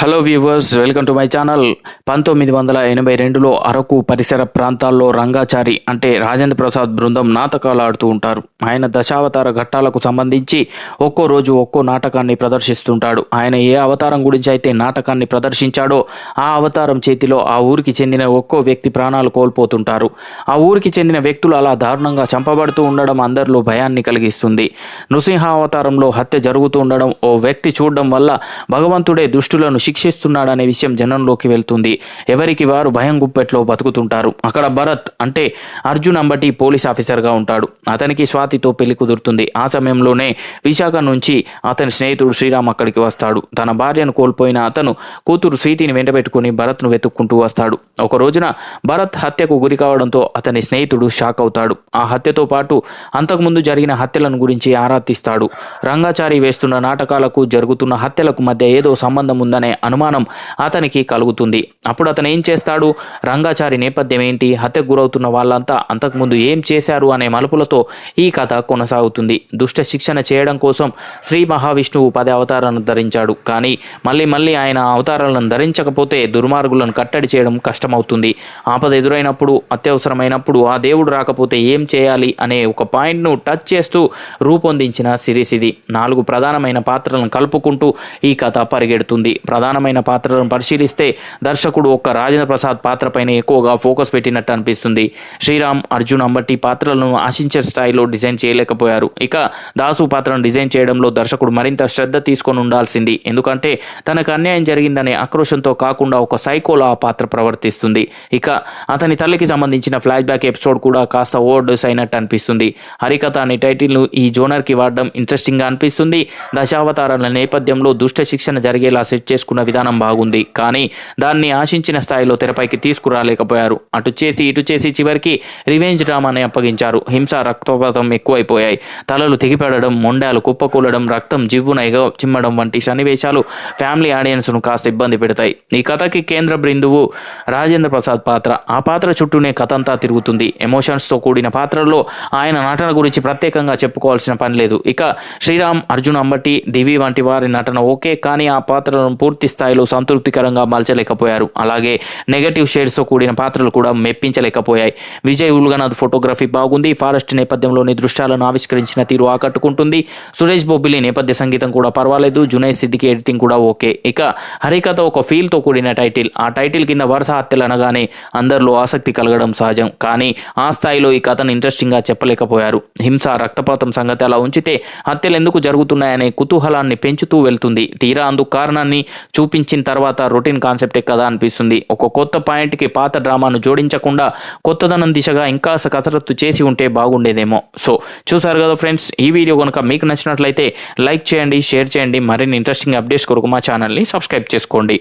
Hello viewers welcome to my channel పంతొమ్మిది వందల ఎనభై రెండులో అరకు పరిసర ప్రాంతాల్లో రంగాచారి అంటే రాజేంద్ర ప్రసాద్ బృందం నాటకాలు ఆడుతూ ఉంటారు. ఆయన దశావతార ఘట్టాలకు సంబంధించి ఒక్కో రోజు ఒక్కో నాటకాన్ని ప్రదర్శిస్తుంటాడు. ఆయన ఏ అవతారం గురించి అయితే నాటకాన్ని ప్రదర్శించాడో ఆ అవతారం చేతిలో ఆ ఊరికి చెందిన ఒక్కో వ్యక్తి ప్రాణాలు కోల్పోతుంటారు. ఆ ఊరికి చెందిన వ్యక్తులు అలా దారుణంగా చంపబడుతూ ఉండడం అందరిలో భయాన్ని కలిగిస్తుంది. నృసింహ అవతారంలో హత్య జరుగుతూ ఉండడం ఓ వ్యక్తి చూడడం వల్ల భగవంతుడే దుష్టులను శిక్షిస్తున్నాడనే విషయం జనంలోకి వెళ్తుంది. ఎవరికి వారు భయం గుప్పెట్లో బతుకుతుంటారు. అక్కడ భరత్ అంటే అర్జున్ అంబటి పోలీస్ ఆఫీసర్గా ఉంటాడు. అతనికి స్వాతితో పెళ్ళి కుదురుతుంది. ఆ సమయంలోనే విశాఖ నుంచి అతని స్నేహితుడు శ్రీరామ్ అక్కడికి వస్తాడు. తన భార్యను కోల్పోయిన అతను కూతురు స్వీతిని వెంటబెట్టుకుని భరత్ను వెతుక్కుంటూ వస్తాడు. ఒక రోజున భరత్ హత్యకు గురి కావడంతో అతని స్నేహితుడు షాక్ అవుతాడు. ఆ హత్యతో పాటు అంతకుముందు జరిగిన హత్యలను గురించి ఆరా తీస్తాడు. రంగాచారి వేస్తున్న నాటకాలకు జరుగుతున్న హత్యలకు మధ్య ఏదో సంబంధం ఉందనే అనుమానం అతనికి కలుగుతుంది. అప్పుడు అతను ఏం చేస్తాడు? రంగాచారి నేపథ్యం ఏంటి? హత్యకు గురవుతున్న వాళ్ళంతా అంతకుముందు ఏం చేశారు అనే మలుపులతో ఈ కథ కొనసాగుతుంది. దుష్ట శిక్షణ చేయడం కోసం శ్రీ మహావిష్ణువు పది అవతారాలను ధరించాడు. కానీ మళ్ళీ మళ్ళీ ఆయన అవతారాలను ధరించకపోతే దుర్మార్గులను కట్టడి చేయడం కష్టమవుతుంది. ఆపద ఎదురైనప్పుడు అత్యవసరమైనప్పుడు ఆ దేవుడు రాకపోతే ఏం చేయాలి అనే ఒక పాయింట్ను టచ్ చేస్తూ రూపొందించిన సిరీస్ ఇది నాలుగు ప్రధానమైన పాత్రలను కలుపుకుంటూ ఈ కథ పరిగెడుతుంది. ప్రధాన ప్రధానమైన పాత్రలను పరిశీలిస్తే దర్శకుడు ఒక్క రాజేంద్ర ప్రసాద్ పాత్రపైనే ఎక్కువగా ఫోకస్ పెట్టినట్టు అనిపిస్తుంది. శ్రీరామ్ అర్జున్ అంబటి పాత్రలను ఆశించే స్థాయిలో డిజైన్ చేయలేకపోయారు. ఇక దాసు పాత్రను డిజైన్ చేయడంలో దర్శకుడు మరింత శ్రద్ధ తీసుకొని ఉండాల్సింది. ఎందుకంటే తనకు అన్యాయం జరిగిందనే ఆక్రోషంతో కాకుండా ఒక సైకోలా ఆ పాత్ర ప్రవర్తిస్తుంది. ఇక అతని తల్లికి సంబంధించిన ఫ్లాష్ బ్యాక్ ఎపిసోడ్ కూడా కాస్త ఓవర్డోస్ అయినట్టు అనిపిస్తుంది. హరికథ అనే టైటిల్ను ఈ జోనర్కి వాడడం ఇంట్రెస్టింగ్గా అనిపిస్తుంది. దశావతారాల నేపథ్యంలో దుష్ట శిక్షణ జరిగేలా సెట్ చేసుకున్న విధానం బాగుంది. కానీ దాన్ని ఆశించిన స్థాయిలో తెరపైకి తీసుకురాలేకపోయారు. అటు చేసి ఇటు చేసి చివరికి రివెంజ్ డ్రామాని అప్పగించారు. హింస రక్తపాతం ఎక్కువైపోయాయి. తలలు తెగిపడడం మొండాలు కుప్పకూలడం రక్తం జివ్వున ఎగ చిమ్మడం వంటి సన్నివేశాలు ఫ్యామిలీ ఆడియన్స్ను కాస్త ఇబ్బంది పెడతాయి. ఈ కథకి కేంద్ర బిందువు రాజేంద్ర ప్రసాద్ పాత్ర. ఆ పాత్ర చుట్టూనే కథ అంతా తిరుగుతుంది. ఎమోషన్స్తో కూడిన పాత్రల్లో ఆయన నటన గురించి ప్రత్యేకంగా చెప్పుకోవాల్సిన పని లేదు. ఇక శ్రీరామ్ అర్జున్ అంబటి దివి వంటి వారి నటన ఓకే కానీ ఆ పాత్రలను పూర్తి స్థాయిలో సంతృప్తికరంగా మలచలేకపోయారు. అలాగే నెగటివ్ షేడ్స్తో కూడిన పాత్రలు కూడా మెప్పించలేకపోయాయి. విజయ్ ఉల్గనాథ్ ఫోటోగ్రఫీ బాగుంది. ఫారెస్ట్ నేపథ్యంలోని దృశ్యాలను ఆవిష్కరించిన తీరు ఆకట్టుకుంటుంది. సురేష్ బొబ్బిలి నేపథ్య సంగీతం కూడా పర్వాలేదు. జునై సిద్దికి ఎడిటింగ్ కూడా ఓకే. ఇక హరికథ ఒక ఫీల్తో కూడిన టైటిల్. ఆ టైటిల్ కింద వరుస హత్యలు అనగానే అందరిలో ఆసక్తి కలగడం సహజం. కానీ ఆ స్థాయిలో ఈ కథను ఇంట్రెస్టింగ్గా చెప్పలేకపోయారు. హింస రక్తపాతం సంగతి అలా ఉంచితే హత్యలు ఎందుకు జరుగుతున్నాయనే కుతూహలాన్ని పెంచుతూ వెళ్తుంది. తీరా అందుకు కారణాన్ని చూపించిన తర్వాత రొటీన్ కాన్సెప్టే కదా అనిపిస్తుంది. ఒక కొత్త పాయింట్కి పాత డ్రామాను జోడించకుండా కొత్తదనం దిశగా ఇంకా కసరత్తు చేసి ఉంటే బాగుండేదేమో. సో చూసారు కదా ఫ్రెండ్స్ ఈ వీడియో కనుక మీకు నచ్చినట్లయితే లైక్ చేయండి షేర్ చేయండి మరిన్ని ఇంట్రెస్టింగ్ అప్డేట్స్ కొరకు మా ఛానల్ని సబ్స్క్రైబ్ చేసుకోండి.